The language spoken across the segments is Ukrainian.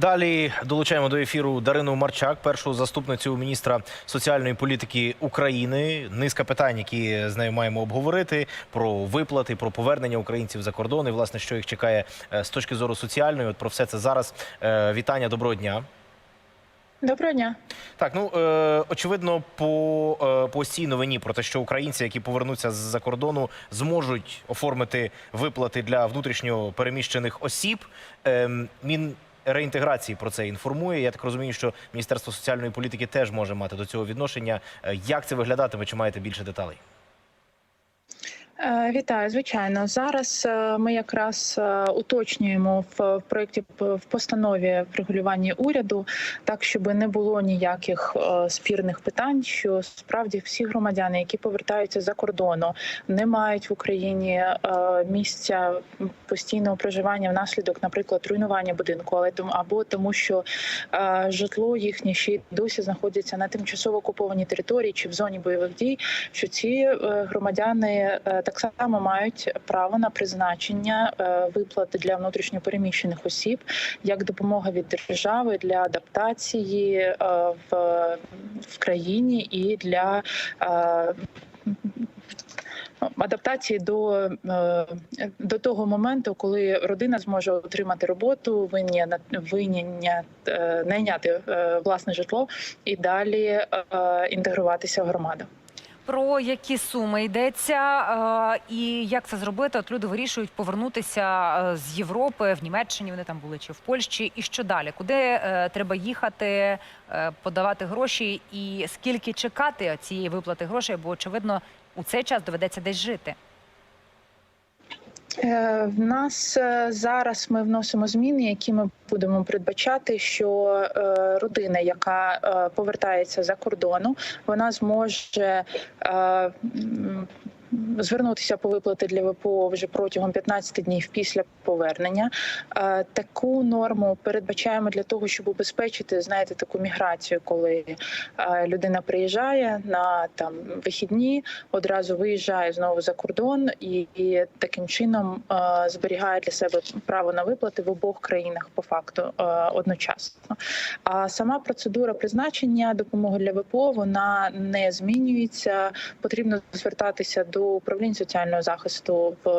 Далі долучаємо до ефіру Дарину Марчак, першу заступницю міністра соціальної політики України. Низка питань, які з нею маємо обговорити: про виплати, про повернення українців за кордон і власне, що їх чекає е, з точки зору соціальної. От про все це зараз. Е, Вітання, доброго дня. Доброго дня. Так, ну е, очевидно, по, е, по цій новині про те, що українці, які повернуться з-за кордону, зможуть оформити виплати для внутрішньо переміщених осіб. Е, Мін реінтеграції про це інформує. Я так розумію, що Міністерство соціальної політики теж може мати до цього відношення. Е, Як це виглядатиме? Чи маєте більше деталей? Е, Вітаю, звичайно. Зараз е, ми якраз е, уточнюємо в проєкті в постанові в регулюванні уряду, так щоб не було ніяких спірних питань. Що справді всі громадяни, які повертаються за кордону, не мають в Україні місця постійного проживання внаслідок, наприклад, руйнування будинку, але або тому, що житло їхнє ще й досі знаходиться на тимчасово окупованій території чи в зоні бойових дій. Що ці громадяни так само мають право на призначення е, виплат для внутрішньопереміщених осіб як допомога від держави для адаптації е, в, в країні і для е, Адаптації до, до того моменту, коли родина зможе отримати роботу, виння винення найняти власне житло і далі інтегруватися в громаду. Про які суми йдеться е, і як це зробити? От люди вирішують повернутися е, з Європи в Німеччині. Вони там були чи в Польщі. І що далі? Куди е, треба їхати, подавати гроші, і скільки чекати цієї виплати грошей? Бо очевидно, у цей час доведеться десь жити. Е, В нас е, зараз ми вносимо зміни, які ми будемо передбачати, що е, родина, яка повертається за кордону, вона зможе. Звернутися по виплати для ВПО вже протягом 15 днів після повернення. Е, Таку норму передбачаємо для того, щоб убезпечити, знаєте, таку міграцію, коли е, людина приїжджає на там вихідні, одразу виїжджає знову за кордон і, і таким чином е, зберігає для себе право на виплати в обох країнах по факту одночасно. А сама процедура призначення допомоги для ВПО вона не змінюється. Потрібно звертатися до управління соціального захисту в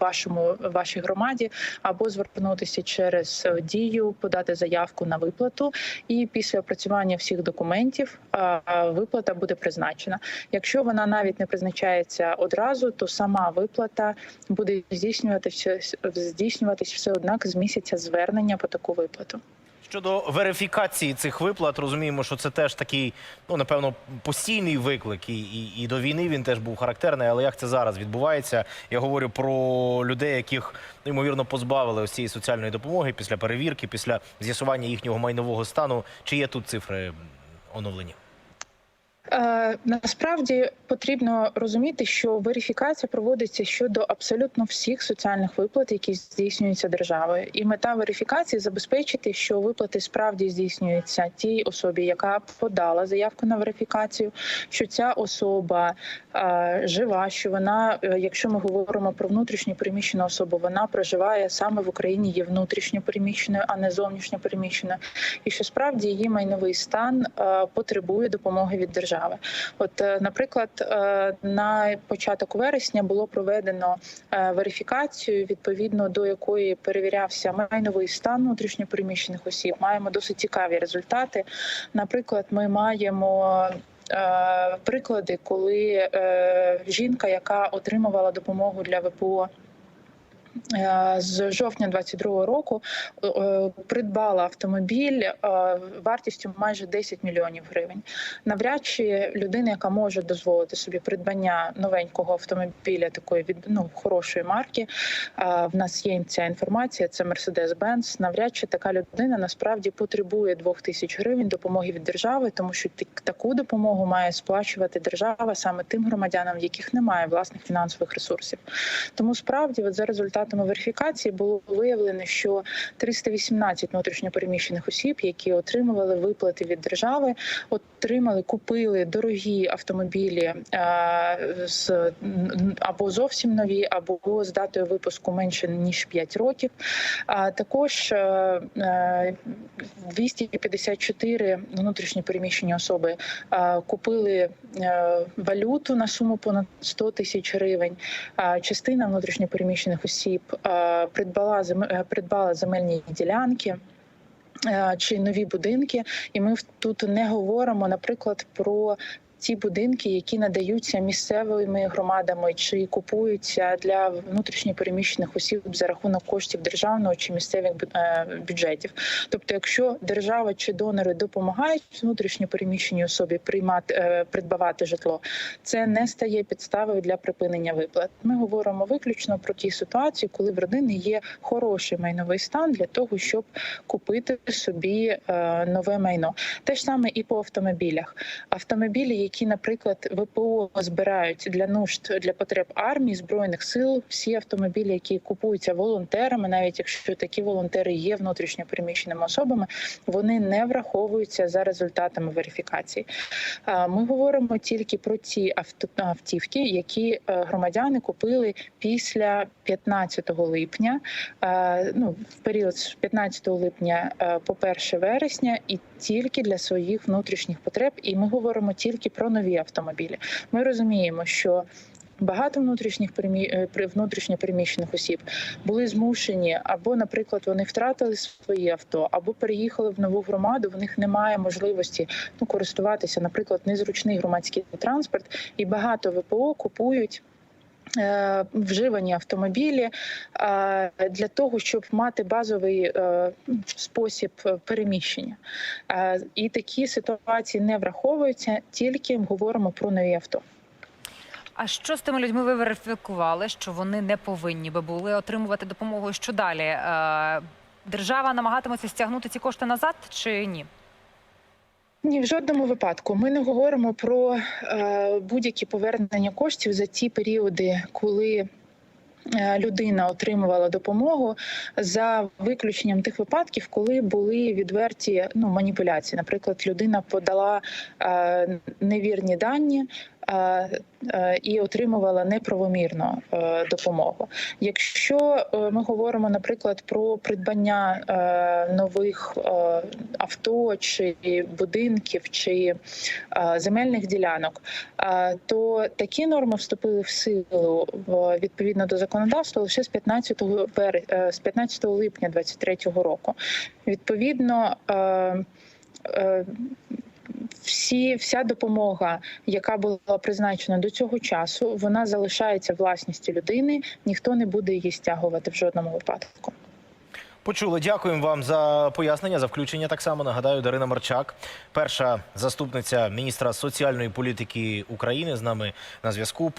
вашому вашій громаді або звернутися через дію, подати заявку на виплату, і після опрацювання всіх документів е, виплата буде призначена. Якщо вона навіть не призначається одразу, то сама виплата буде здійснюватися здійснюватись все однак з місяця звернення по таку виплату. Щодо верифікації цих виплат, розуміємо, що це теж такий, ну напевно, постійний виклик, і, і, і до війни він теж був характерний. Але як це зараз відбувається? Я говорю про людей, яких ймовірно позбавили ось цієї соціальної допомоги після перевірки, після з'ясування їхнього майнового стану. Чи є тут цифри оновлені? Е, насправді потрібно розуміти, що верифікація проводиться щодо абсолютно всіх соціальних виплат, які здійснюються державою, і мета верифікації забезпечити, що виплати справді здійснюються тій особі, яка подала заявку на верифікацію, що ця особа е, жива, що вона, е, якщо ми говоримо про внутрішньо переміщену особу, вона проживає саме в Україні, є внутрішньо переміщеною, а не зовнішньо переміщеною, і що справді її майновий стан е, потребує допомоги від держави. От, е, наприклад, е, на початок вересня було проведено е, верифікацію, відповідно до якої перевірявся майновий стан внутрішньопереміщених осіб. Маємо досить цікаві результати. Наприклад, ми маємо. Приклади, коли жінка, яка отримувала допомогу для ВПО з жовтня 22-го року, е, е, придбала автомобіль е, вартістю майже 10 мільйонів гривень. Навряд чи людина, яка може дозволити собі придбання новенького автомобіля такої від ну хорошої марки. е, В нас є ця інформація. Це Mercedes-Benz. Навряд чи така людина насправді потребує 2 тисяч гривень допомоги від держави, тому що таку допомогу має сплачувати держава саме тим громадянам, в яких немає власних фінансових ресурсів. Тому справді, от за результатами результатами верифікації було виявлено, що 318 внутрішньопереміщених осіб, які отримували виплати від держави, отримали, купили дорогі автомобілі е, з або зовсім нові, або з датою випуску менше ніж 5 років. А також е, е, 254 внутрішньо переміщені особи е, купили е, валюту на суму понад 100 тисяч гривень. А Частина внутрішньо переміщених осіб придбала е, придбала земельні ділянки. е, Чи нові будинки, і ми тут не говоримо, наприклад, про ті будинки, які надаються місцевими громадами чи купуються для внутрішньопереміщених осіб за рахунок коштів державного чи місцевих е, бюджетів. Тобто, якщо держава чи донори допомагають внутрішньопереміщеній особі приймати е, придбавати житло, це не стає підставою для припинення виплат. Ми говоримо виключно про ті ситуації, коли в родини є хороший майновий стан для того, щоб купити собі е, нове майно. Те ж саме і по автомобілях. Автомобілі, які, наприклад, ВПО збирають для нужд для потреб армії збройних сил, всі автомобілі, які купуються волонтерами, навіть якщо такі волонтери є внутрішньо переміщеними особами, вони не враховуються за результатами верифікації. Ми говоримо тільки про ті автівки, які е, громадяни купили після 15 липня, ну в період з 15 липня е, по 1 вересня, і тільки для своїх внутрішніх потреб. І ми говоримо тільки про нові автомобілі. Ми розуміємо, що Багато внутрішніх перемі... е, осіб були змушені або, наприклад, вони втратили свої авто, або переїхали в нову громаду. В них немає можливості ну користуватися, наприклад, незручний громадський транспорт, і багато ВПО купують. Е, Вживані автомобілі е, для того, щоб мати базовий е, спосіб переміщення, і такі ситуації не враховуються, тільки говоримо про нові авто. А що з тими людьми ви верифікували, що вони не повинні би були отримувати допомогу? Що далі? Держава намагатиметься стягнути ці кошти назад чи ні? Ні, в жодному випадку. Ми не говоримо про е, будь-які повернення коштів за ті періоди, коли. е, Людина отримувала допомогу за виключенням тих випадків, коли були відверті ну маніпуляції. Наприклад, людина подала е, невірні дані і отримувала неправомірно е, допомогу. Якщо е, ми говоримо, наприклад, про придбання е, нових авто чи будинків чи земельних ділянок, то такі норми вступили в силу відповідно до законодавства лише з 15 вер... е, з 15 липня 2023 року. Відповідно. Всі, вся допомога, яка була призначена до цього часу, вона залишається власністю людини. Ніхто не буде її стягувати в жодному випадку. Почули. Дякуємо вам за пояснення, за включення. Так само нагадаю, Дарина Марчак, перша заступниця міністра соціальної політики України, з нами на зв'язку.